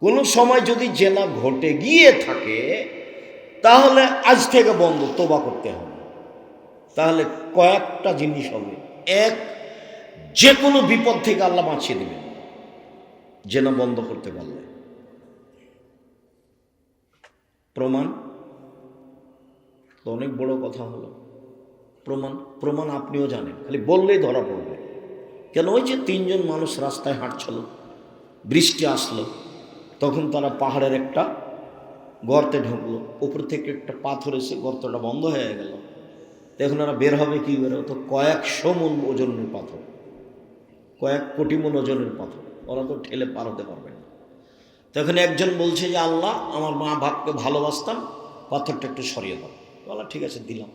কোনো সময় যদি জেনা ঘটে গিয়ে থাকে, তাহলে আজ থেকে বন্ধ তোবা করতে হবে। তাহলে কয়েকটা জিনিস হবে। এক যে কোনো বিপদ থেকে আল্লাহ বাঁচিয়ে দেবেন, জেনা বন্ধ করতে পারলে। প্রমাণ? তো অনেক বড় কথা হলো। প্রমাণ? প্রমাণ আপনিও জানেন, খালি বললেই ধরা পড়বে। কেন? ওই যে তিনজন মানুষ রাস্তায় হাঁটছিল, বৃষ্টি আসলো। তখন তারা পাহাড়ের একটা গর্তে ঢুকলো। উপর থেকে একটা পাথর এসে গর্তটা বন্ধ হয়ে গেল। এখন ওরা বের হবে কি বেরো তো কয়েকশো মন ওজনের পাথর। কয়েক কোটি মন ওজনের পাথর। ওরা তো ঠেলে পার হতে পারবে না। তখন একজন বলছে যে, আল্লাহ, আমার মা বাপকে ভালোবাসতাম, পাথরটা একটু সরিয়ে দাও। বলা, ঠিক আছে, দিলাম।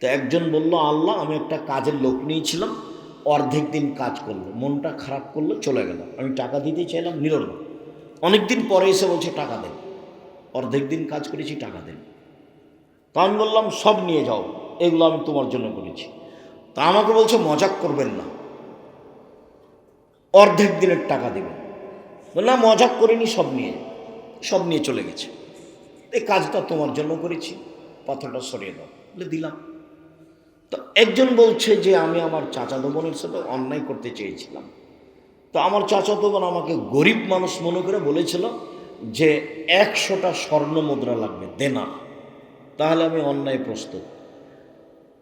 তো একজন বলল, আল্লাহ, আমি একটা কাজের লোক নিয়েছিলাম, অর্ধেক দিন কাজ করল। মনটা খারাপ করল চলে গেল। আমি টাকা দিতে চাইলাম নিল না। অনেক দিন পরে এসে বলছে, টাকা দেন অর্ধেক দিন কাজ করেছি, টাকা দেন তা আমি বললাম, সব নিয়ে যাও, এগুলো আমি তোমার জন্য করেছি। তা আমাকে বলছে, মজাক করবেন না। অর্ধেক দিনের টাকা দেবেন। না, মজাক করিনি, সব নিয়ে সব নিয়ে চলে গেছে। এই কাজটা তোমার জন্য করেছি, পাথরটা সরিয়ে দাও। বলে দিলাম। তো একজন বলছে যে, আমি আমার চাচাতো বোনের সাথে অন্যায় করতে চেয়েছিলাম। তো আমার চাচাতো বোন আমাকে গরিব মানুষ মনে করে বলেছিল যে একশোটা স্বর্ণ মুদ্রা লাগবে দেনা তাহলে আমি অন্যায় প্রস্তুত।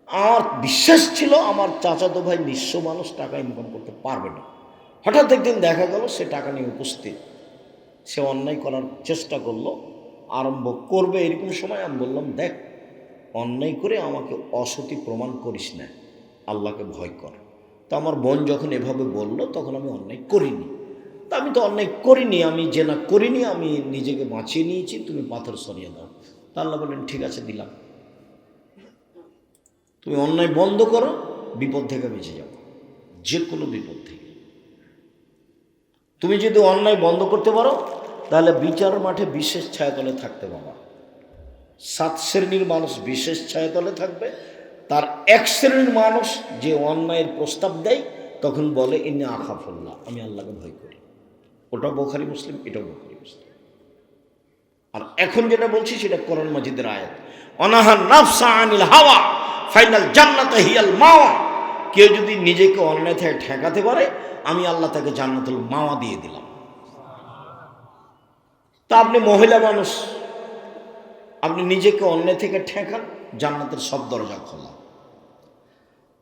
আমার বিশ্বাস ছিল আমার চাচাতো ভাই নিঃস্ব মানুষ, টাকা ইনকাম করতে পারবে না। হঠাৎ একদিন দেখা গেল সে টাকা নিয়ে উপস্থিত। সে অন্যায় করার চেষ্টা করল, আরম্ভ করবে এরকম সময়। আমি বললাম, দেখ, অন্যায় করে আমাকে অসতি প্রমাণ করিস না, আল্লাহকে ভয় কর। তো আমার বোন যখন এভাবে বলল, তখন আমি অন্যায় করিনি। তা আমি তো অন্যায় করিনি, আমি যে না করিনি, আমি নিজেকে বাঁচিয়ে নিয়েছি, তুমি পাথর সরিয়ে দাও। তা আল্লাহ বললেন, ঠিক আছে, দিলাম। তুমি অন্যায় বন্ধ করো, বিপদ থেকে বেঁচে যাও। যে কোনো বিপদ থেকে। তুমি যদি অন্যায় বন্ধ করতে পারো, তাহলে বিচার মাঠে বিশেষ ছায়াতলে থাকতে পারবা সাত শ্রেণির মানুষ বিশেষ ছায়াতলে থাকবে তার এক শ্রেণির মানুষ যে অন্যায়ের প্রস্তাব দেয়, তখন বলে ইনি আখাফুল্লাহ, আমি আল্লাহকে ভয় করি। ওটা বোখারি, মুসলিম, এটাও বোখারি, মুসলিম। আর এখন যেটা বলছি, সেটা করণ মাজিদের আয়াত। অনাহান নাফসা আনিল হাওয়া, ফাইনাল জান্নাত হিয়াল মাওয়া। কেউ যদি নিজেকে অন্যায় থেকে ঠেকাতে পারে, আমি আল্লাহ তাকে জান্নাতুল মাওয়া দিয়ে দিলাম। তা আপনি মহিলা মানুষ, আপনি নিজেকে অন্যায় থেকে ঠেকান, জান্নাতের সব দরজা খোলা।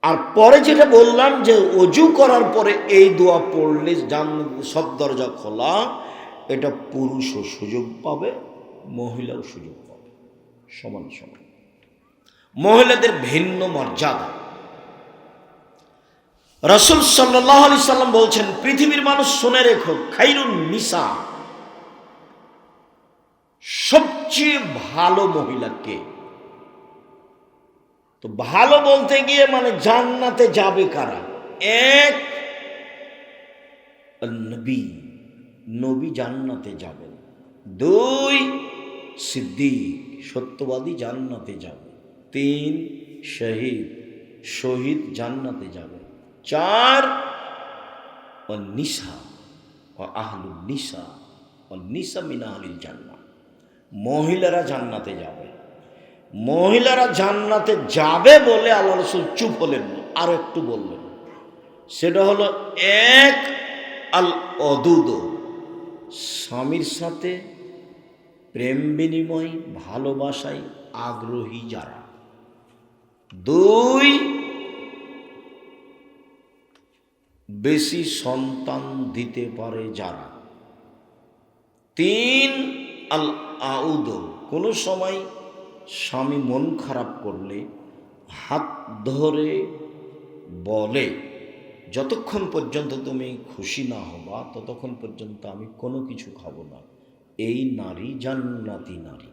আর পরে যেটা বললাম যে অজু করার পরে এই দোয়া পড়লে জান্নাতের সব দরজা খোলা, এটা পুরুষও সুযোগ পাবে, মহিলাও সুযোগ পাবে। সমান সমান। মহিলাদের ভিন্ন মর্যাদা। রসুল সাল্লাহ আলি সাল্লাম বলছেন, পৃথিবীর মানুষ শুনে রেখো, খাইরুন নিসা। সবচেয়ে ভালো মহিলা কে? তো ভালো বলতে গিয়ে মানে জান্নাতে যাবে কারা? এক নবী। নবী জান্নাতে যাবেন। দুই, সিদ্দিক। সত্যবাদী জান্নাতে যাবে। তিন, শহীদ। শহীদ জান্নাতে যাবে। চার ও নিশা ও আহলুল নিশা ও নিশা মিনা আলিল জান্নাত মহিলারা জান্নাতে যাবে। মহিলারা জান্নাতে যাবে বলে আল্লাহ রসুল চুপ হলেন আর একটু বললেন, সেটা হলো এক আল অদুদ, স্বামীর সাথে প্রেম বিনিময়, ভালোবাসায় আগ্রহী যারা। দুই, বেশি সন্তান দিতে পারে যারা। তিন, আল আউদ, কোনো সময় স্বামী মন খারাপ করলে, হাত ধরে বলে, যতক্ষণ পর্যন্ত তুমি খুশি না হবা, ততক্ষণ পর্যন্ত আমি কোনো কিছু খাব না। এই নারী জান্নাতি নারী।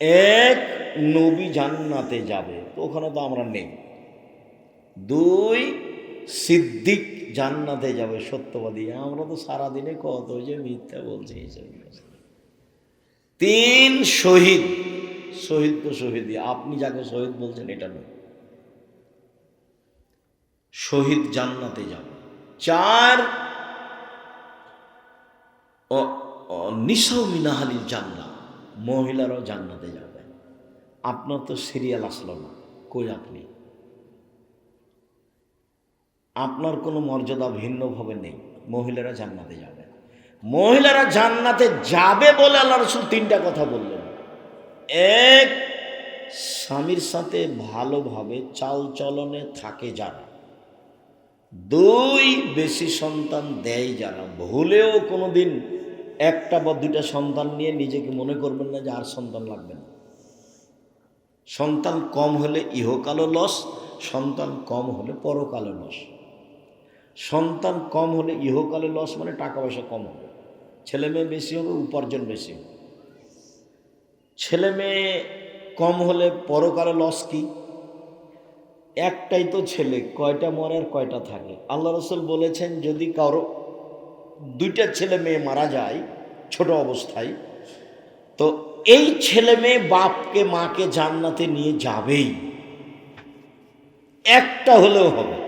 এক নবী জান্নাতে যাবে ওখানে তো আমরা নেই। দুই, সিদ্দিক জান্নাতে যাবে, সত্যবাদী। আমরা তো সারাদিনে কত যে মিথ্যা বলছি এইসব তিন শহীদ। শহীদ তো শহীদই। আপনি যাকে শহীদ বলছেন, এটা নয়। শহীদ জান্নাতে যাবে। চার নিসাও মিনাহালিল জান্না মহিলারাও জান্নাতে যাবে। আপনার তো সিরিয়াল আসলো না। কই আপনি? আপনার কোনো মর্যাদা ভিন্নভাবে নেই। মহিলারা জান্নাতে যাবে। মহিলারা জান্নাতে যাবে বলে আল্লাহ রসুল তিনটা কথা বললেন। এক, স্বামীর সাথে ভালোভাবে চাল চলনে থাকে যারা দুই, বেশি সন্তান দেয় যারা ভুলেও কোনো দিন একটা বা দুইটা সন্তান নিয়ে নিজেকে মনে করবেন না যে আর সন্তান লাগবে না। সন্তান কম হলে ইহকালও লস, সন্তান কম হলে পরকালে লস। সন্তান কম হলে ইহকালে লস মানে টাকা পয়সা কম হবে। ছেলে মেয়ে বেশি হবে, উপার্জন বেশি হবে। ছেলে মেয়ে কম হলে পরকালে লস কি? একটাই তো ছেলে, কয়টা মরে আর কয়টা থাকে। আল্লাহ রসুল বলেছেন, যদি কারও দুইটা ছেলে মেয়ে মারা যায়, ছোট অবস্থায়, তো এই ছেলে মেয়ে বাপকে, মাকে জান্নাতে নিয়ে যাবেই। একটা হলেও হবে।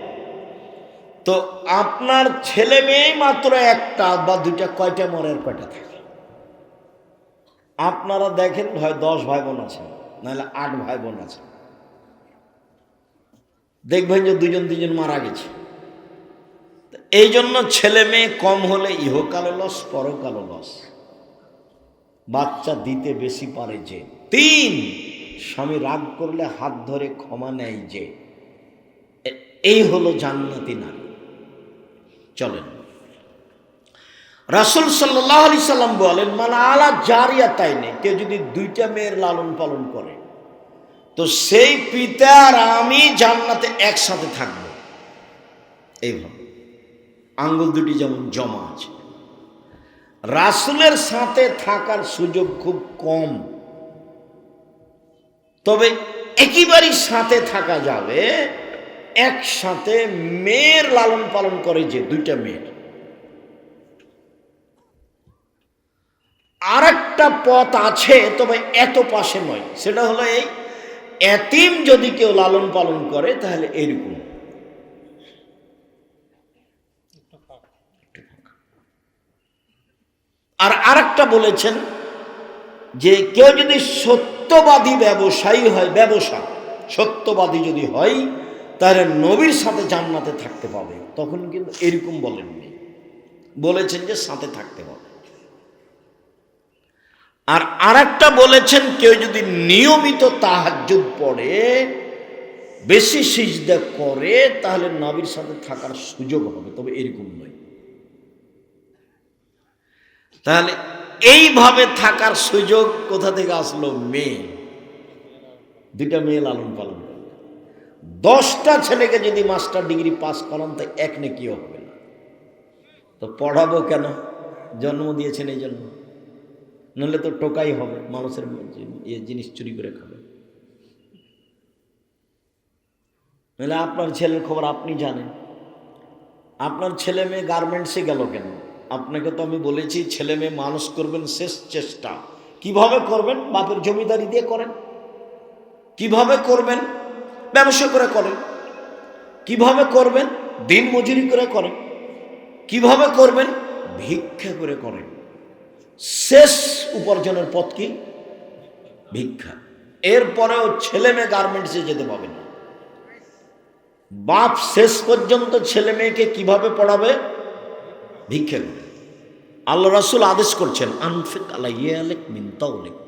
তো আপনার ছেলে মেয়ে মাত্র একটা বা দুইটা, কয়টা মরে আর কয়টা থাকে? আপনারা দেখেন হয় দশ ভাই বোন আছে, নাহলে আট ভাই বোন আছে। দেখবেন যে দুজন দুজন মারা গেছে। এই জন্য ছেলে মেয়ে কম হলে ইহকালো লস, পরকালো লস। বাচ্চা দিতে বেশি পারে যে। তিন, স্বামী রাগ করলে হাত ধরে ক্ষমা নেয় যে। এই হলো জান্নাতি নারী। চলেন। রাসুল সাল্লাহ আলি সাল্লাম বলেন মানে আলা জারিয়া তাই নেই কেউ যদি দুইটা মেয়ের লালন পালন করে, তো সেই পিতা আর আমি জান্নাতে একসাথে থাকব। এইভাবে। আঙ্গুল দুটি যেমন জমা আছে। রাসুলের সাথে থাকার সুযোগ খুব কম। তবে একেবারেই সাথে থাকা যাবে একসাথে মেয়ের লালন পালন করে যে দুইটা মেয়ের। আর একটা পথ আছে, তবে এত পাশে নয়। সেটা হলো এই, এতিম যদি কেউ লালন পালন করে, তাহলে এরকম। আর আরেকটা বলেছেন যে কেউ যদি সত্যবাদী ব্যবসায়ী হয়, ব্যবসা, সত্যবাদী যদি হয় তাহলে নবীর সাথে জান্নাতে থাকতে পাবে। তখন কিন্তু এরকম বলেননি। বলেছেন যে সাথে থাকতে পাবে আর আরেকটা বলেছেন, কেউ যদি নিয়মিত তাহাজ্জুদ পড়ে, বেশি সিজদা করে, তাহলে নবীর সাথে থাকার সুযোগ হবে। তবে এরকম নয়। তাহলে এইভাবে থাকার সুযোগ কোথা থেকে আসলো? মেয়ে। দুইটা মেয়ে লালন পালন দশটা ছেলেকে যদি মাস্টার ডিগ্রি পাস করান, তো এক নেকিও হবে না। তো পড়াবো কেন? জন্ম দিয়েছেন এই জন্য। নইলে তো টোকাই হবে, মানুষের ইয়ে জিনিস চুরি করে খাবে। নাহলে আপনার ছেলের খবর আপনি জানেন। আপনার ছেলে মেয়ে গার্মেন্টসে গেল কেন? আপনাকে তো আমি বলেছি, ছেলে মেয়ে মানুষ করবেন শেষ চেষ্টা। কীভাবে করবেন? বাপের জমিদারি দিয়ে করেন। কীভাবে করবেন? ব্যবসা করে করেন কীভাবে করবেন? দিন মজুরি করে করেন কীভাবে করবেন? ভিক্ষা করে করেন শেষ উপার্জনের পথ কি? ভিক্ষা। এরপরেও ছেলে মেয়ে গার্মেন্টসে যেতে পাবে না। বাপ শেষ পর্যন্ত ছেলে মেয়েকে কীভাবে পড়াবে? ভিক্ষা করে। আল্লাহ রাসুল আদেশ করছেন, আনফিক আল্লাহ ইয়ে আলেক মিনতা উলেক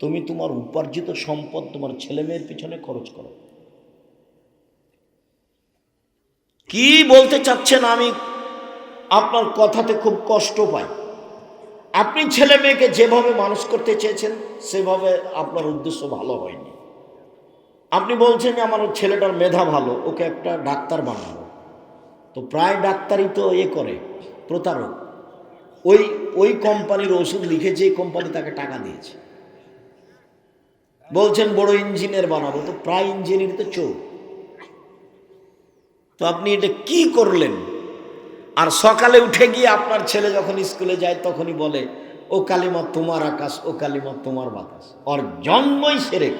তুমি তোমার উপার্জিত সম্পদ তোমার ছেলে মেয়ের পিছনে খরচ করো। কি বলতে চাচ্ছেন আমি? আপনার কথাতে খুব কষ্ট পাই। আপনি ছেলে মেয়েকে যেভাবে মানুষ করতে চেয়েছেন, সেভাবে আপনার উদ্দেশ্য ভালো হয়নি। আপনি বলছেন আমার ছেলেটার মেধা ভালো, ওকে একটা ডাক্তার বানাবো। তো প্রায় ডাক্তারই তো এ করে, প্রতারক। ওই ওই কোম্পানির ওষুধ লিখে যে কোম্পানি তাকে টাকা দিয়েছে। বলছেন বড় ইঞ্জিনিয়ার বানাবো, তো প্রায় ইঞ্জিনিয়ার তো চোর। তো আপনি এটা কি করলেন? আর সকালে উঠে গিয়ে আপনার ছেলে যখন স্কুলে যায় তখনই বলে, ও কালিমা তোমার আকাশ, ও কালিমা তোমার বাতাস। ওর জন্মই সেরেক,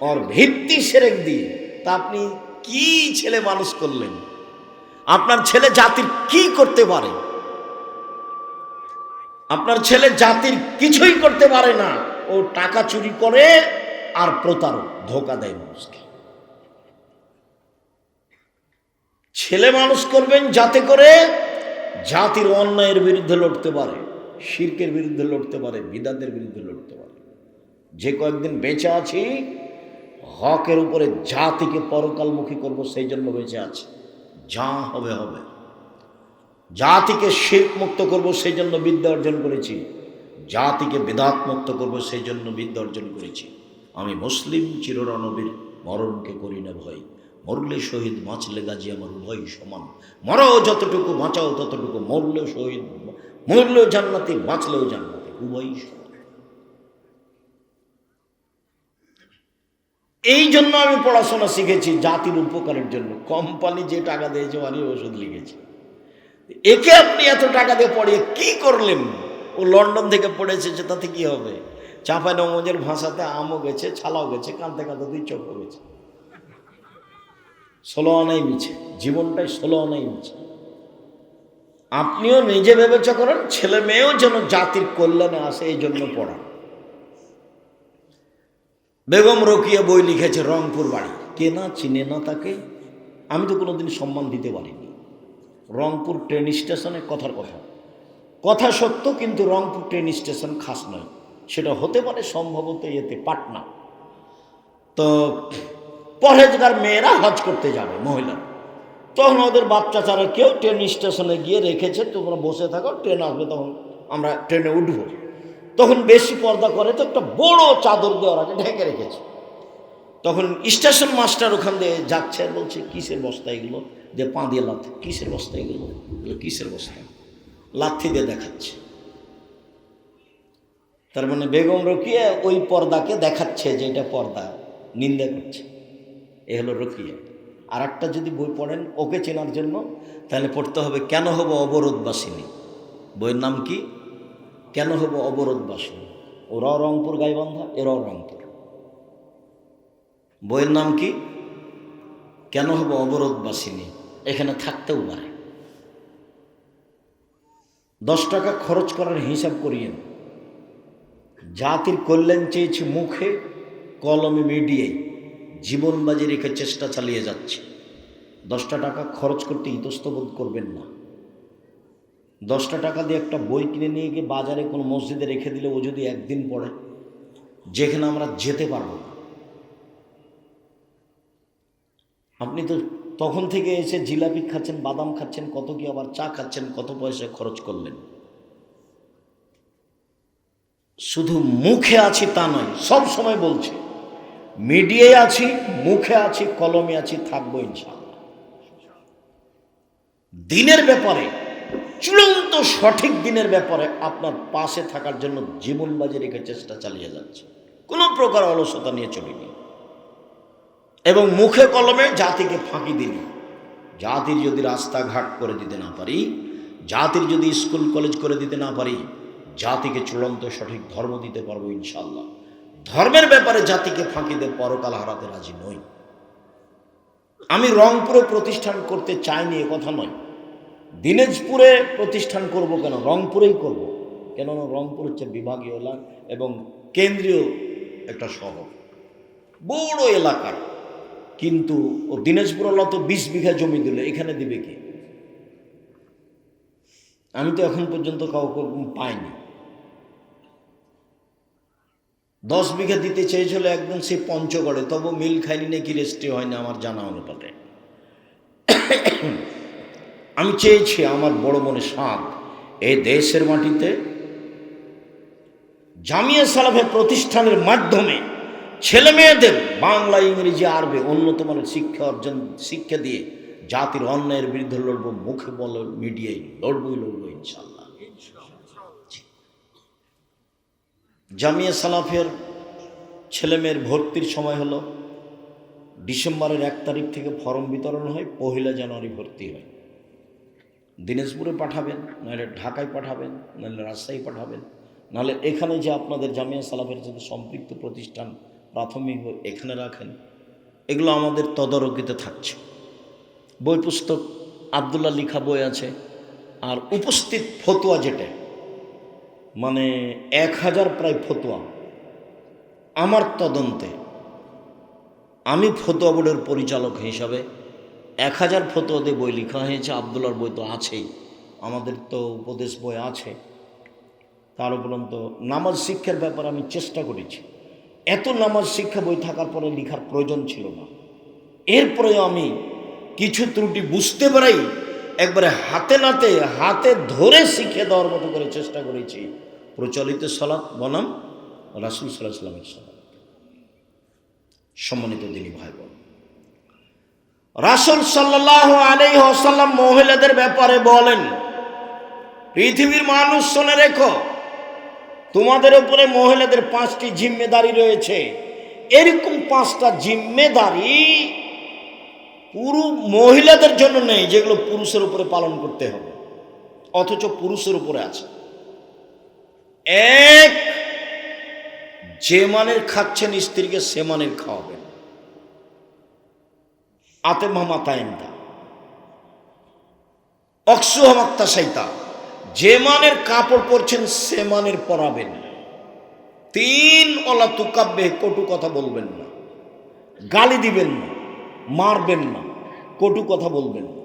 ওর ভিত্তি সেরেক দিয়ে। তা আপনি কি ছেলে মানুষ করলেন? আপনার ছেলে জাতির কি করতে পারে? আপনার ছেলে জাতির কিছুই করতে পারে না। ও টাকা চুরি করে আর প্রতারক, ধোকা দেয় মানুষকে। ছেলে মানুষ করবেন যাতে করে জাতির অন্যায়ের বিরুদ্ধে লড়তে পারে, শির্কের বিরুদ্ধে লড়তে পারে বিদাদের বিরুদ্ধে লড়তে পারে। যে কয়েকদিন বেঁচে আছি, হকের উপরে জাতিকে পরকালমুখী করব সেই জন্য বেঁচে আছে। যা হবে হবে। জাতিকে শিল্প মুক্ত করব সেই জন্য বিদ্যা অর্জন করেছি। জাতিকে বেদাত মুক্ত করব সেই জন্য বিদ্যা অর্জন করেছি। আমি মুসলিম চিররণবীর, মরণকে করি না ভয়। মরলে শহীদ, বাঁচলে গাজী আমার উভয় সমান। মরাও যতটুকু, বাঁচাও ততটুকু, মরলেও শহীদ, মরলেও জান্নাতি, বাঁচলেও জান্নাতি, উভয়ই সমান। এই জন্য আমি পড়াশোনা শিখেছি জাতির উপকারের জন্য। কোম্পানি যে টাকা দিয়েছে আমি ওষুধ লিখেছি। একে আপনি এত টাকা দিয়ে পড়িয়ে কি করলেন? ও লন্ডন থেকে পড়েছে যে তাতে কি হবে? চাঁপাই নমজের ভাষাতে আমও গেছে, ছালাও গেছে, কাঁদতে কাঁদতে দুই চোখও গেছে। ষোলো আনাই মিছে, জীবনটাই ষোলো আনাই মিছে। আপনিও নিজে বিবেচনা করেন, ছেলে মেয়েও যেন জাতির কল্যাণে আসে, এই জন্য পড়া। বেগম রকিয়া বই লিখেছে রংপুর বাড়ি। কে না চিনে না তাকে, আমি তো কোনোদিন সম্মান দিতে পারিনি। রংপুর ট্রেন স্টেশনে কথার কথা। কথা সত্য, কিন্তু রংপুর ট্রেন স্টেশন খাস নয়। সেটা হতে পারে সম্ভবত এতে পাটনা। তো পরেজগার মেয়েরা হজ করতে যাবে, মহিলা। তখন ওদের বাচ্চা ছাড়া কেউ ট্রেন স্টেশনে গিয়ে রেখেছে, তোমরা বসে থাকো ট্রেন আসবে তখন আমরা ট্রেনে উঠবো। তখন বেশি পর্দা করে তো একটা বড় চাদর দেওয়ার আগে ঢেকে রেখেছে। তখন স্টেশন মাস্টার ওখান দিয়ে যাচ্ছে আর বলছে, কিসের বস্তা এগুলো? যে পা দিয়ে লাথি। কিসের বস্তা এগুলো কিসের বস্তা? লাথি দিয়ে দেখাচ্ছে। তার মানে বেগম রকিয়া ওই পর্দাকে দেখাচ্ছে যে এটা পর্দা, নিন্দা করছে। এ হলো রকিয়া। আর একটা যদি বই পড়েন ওকে চেনার জন্য, তাহলে পড়তে হবে কেন হব অবরোধবাসিনী? বইয়ের নাম কি? কেন হব অবরোধবাসিনী? ওরাও রংপুর গাইবান্ধা এরাও রংপুর। বইয়ের নাম কি? কেন হব অবরোধবাসিনী? এখানে থাকতেও পারে। দশ টাকা খরচ করার হিসাব করিয়েন। জাতির কল্যাণ চেয়েছি মুখে, কলমে মিডিয়ায়। জীবন বাজি রেখে চেষ্টা চালিয়ে যাচ্ছে। দশটা টাকা খরচ করতে ইতস্তবোধ করবেন না। দশটা টাকা দিয়ে একটা বই কিনে নিয়ে গিয়ে বাজারে কোনো মসজিদে রেখে দিলে ও যদি একদিন পড়ে, যেখানে আমরা যেতে পারব না। আপনি তো তখন থেকে এসে জিলাপি খাচ্ছেন, বাদাম খাচ্ছেন, কত কি আবার চা খাচ্ছেন, কত পয়সা খরচ করলেন। শুধু মুখে আছি তা নয়, সব সময় বলছি। মিডিয়ায় আছি, মুখে আছি, কলমে আছি, থাকব ইনশাল্লাহ দিনের ব্যাপারে, চূড়ান্ত সঠিক দিনের ব্যাপারে আপনার পাশে থাকার জন্য জীবন বাজি রেখে চেষ্টা চালিয়ে যাচ্ছে। কোনো প্রকার অলসতা নিয়ে চলিনি। এবং মুখে কলমে জাতিকে ফাঁকি দিনি জাতির যদি রাস্তাঘাট করে দিতে না পারি, জাতির যদি স্কুল কলেজ করে দিতে না পারি, জাতিকে চূড়ান্ত সঠিক ধর্ম দিতে পারব ইনশাল্লাহ ধর্মের ব্যাপারে জাতিকে ফাঁকি দিয়ে পরকাল হারাতে রাজি নই। আমি রংপুরে প্রতিষ্ঠান করতে চাইনি, এ কথা নয়। দিনাজপুরে প্রতিষ্ঠান করব কেন? রংপুরেই করব। কেননা রংপুর হচ্ছে বিভাগীয় এলাকা এবং কেন্দ্রীয় একটা শহর। বড় এলাকার কিন্তু ও দিনাজপুর আল্লাহ তো বিশ বিঘা জমি দিল, এখানে দিবে কি? আমি তো এখন পর্যন্ত কাউকে পাইনি। দশ বিঘা দিতে চেয়েছিল একদম সে পঞ্চগড়ে। তবু মিল খাইনি নাকি রেস্টে হয়নি আমার জানা অনুপাতে। আমি চেয়েছি আমার বড় মনে সাঁত এই দেশের মাটিতে জামিয়া সালাফের প্রতিষ্ঠানের মাধ্যমে ছেলে মেয়েদের বাংলা, ইংরেজি, আরবে উন্নত মানের শিক্ষা অর্জন, শিক্ষা দিয়ে জাতির অন্যায়ের বিরুদ্ধে লড়বো, মুখে বল, মিডিয়ায় লড়বই লড়বো ইনশাল্লাহ। জামিয়া সালাফের ছেলেমেয়ের ভর্তির সময় হলো ডিসেম্বরের এক তারিখ থেকে ফর্ম বিতরণ হয়, পহিলা জানুয়ারি ভর্তি হয়। দিনাজপুরে পাঠাবেন, নাহলে ঢাকায় পাঠাবেন, নাহলে রাজশাহী পাঠাবেন, নাহলে এখানে যে আপনাদের জামিয়া সালাফের সাথে সম্পৃক্ত প্রতিষ্ঠান প্রাথমিক এখানে রাখেন, এগুলো আমাদের তদারকিতে থাকছে। বই পুস্তক আবদুল্লাহ লিখা বই আছে, আর উপস্থিত ফতুয়া যেটা মানে এক হাজার প্রায় ফতোয়া। আমার তদন্তে আমি ফতোয়া বোর্ডের পরিচালক হিসাবে এক হাজার ফতোয়াতে বই লেখা হয়েছে আবদুল্লার বই তো আছেই, আমাদের তো উপদেশ বই আছে। তার উপরন্ত নামাজ শিক্ষার ব্যাপারে আমি চেষ্টা করেছি। এত নামাজ শিক্ষা বই থাকার পরে লেখার প্রয়োজন ছিল না। এরপরেও আমি কিছু ত্রুটি বুঝতে পারাই একবারে হাতে নাতে, হাতে ধরে শিখে দেওয়ার মতো করে চেষ্টা করেছি। প্রচলিত সালাত বনাম রাসুল সাল্লাহ সাল্লামের সালাত। সম্মানিত দিনী ভাই বোন রাসুল সাল্লাহ আলী হাসাল্লাম মহিলাদের ব্যাপারে বলেন, পৃথিবীর মানুষ শুনে রেখো, তোমাদের উপরে মহিলাদের পাঁচটি জিম্মেদারি রয়েছে। এরকম পাঁচটা জিম্মেদারি পুরো মহিলাদের জন্য নেই, যেগুলো পুরুষের উপরে পালন করতে হবে, অথচ পুরুষের উপরে আছে। এক, যে মানের খাচ্ছেন স্ত্রীকে সে মানের খাওয়াবেন। আতে মামা তাইন্দা অক্সু হামাক্তা সাইতা যে মানের কাপড় পরছেন সে মানের পরাবেন। তিন অলা তুকাব্বে, কটু কথা বলবেন না। গালি দিবেন না, মারবেন না, কটু কথা বলবেন না।